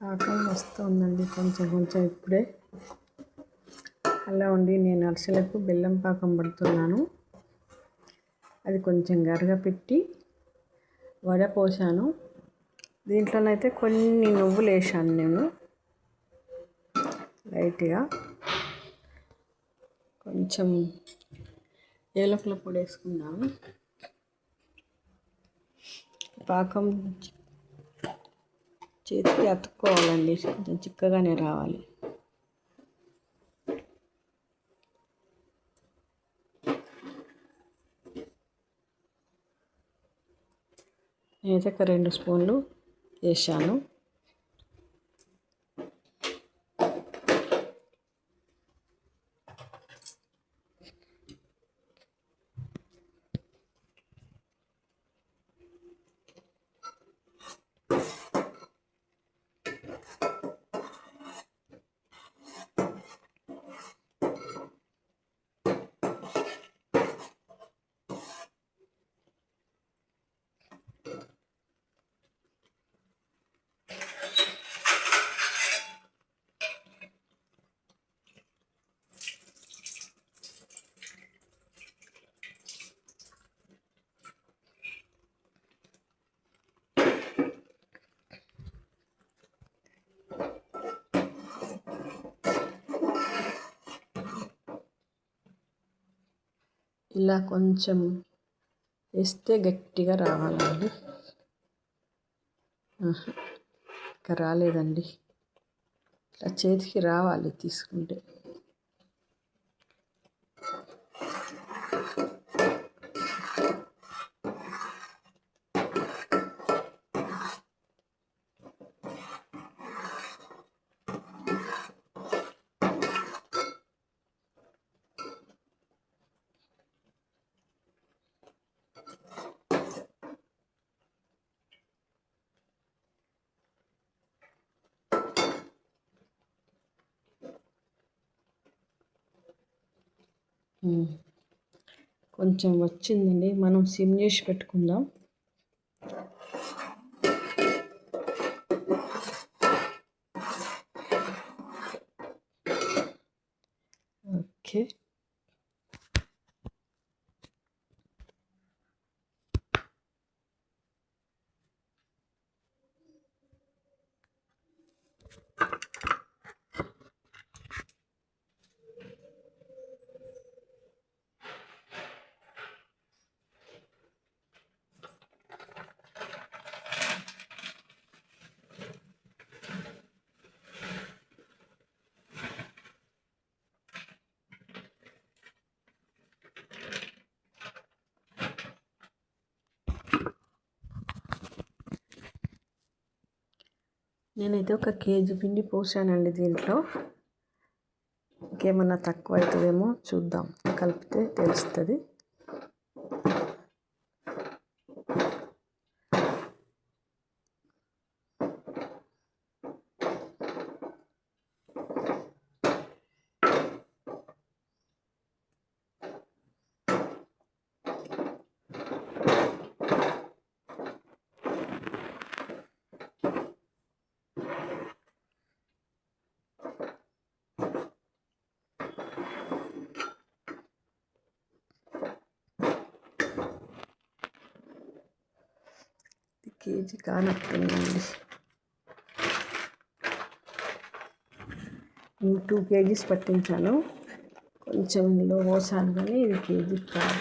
పాకం వస్తుందండి కొంచెం కొంచెం ఇప్పుడే. అలా ఉండి నేను అరిసెలకు బెల్లం పాకం పడుతున్నాను. అది కొంచెం గరగ పెట్టి వడ పోసాను. దీంట్లోనైతే కొన్ని నువ్వులు వేసాను నేను. లైట్గా కొంచెం ఏలకుల పొడి వేసుకున్నాను. పాకం చేతికి అతుక్కోవాలండి. కొంచెం చిక్కగానే రావాలి. నేనైతే ఒక రెండు స్పూన్లు వేసాను. ఇలా కొంచెం వేస్తే గట్టిగా రావాలండి. ఇంకా రాలేదండి. ఇట్లా చేతికి రావాలి తీసుకుంటే. కొంచెం వచ్చిందండి. మనం సిమ్ చేసి పెట్టుకుందాం. ఓకే. నేనైతే ఒక కేజీ పిండి పోసానండి దీంట్లో. ఇంకేమన్నా తక్కువ అవుతుందేమో చూద్దాం. కలిపితే తెలుస్తుంది. కేజీ కానట్టుందండి టూ కేజీస్ పట్టించాను కొంచెం ఇందులో పోసాను కానీ ఇది కేజీ కాదు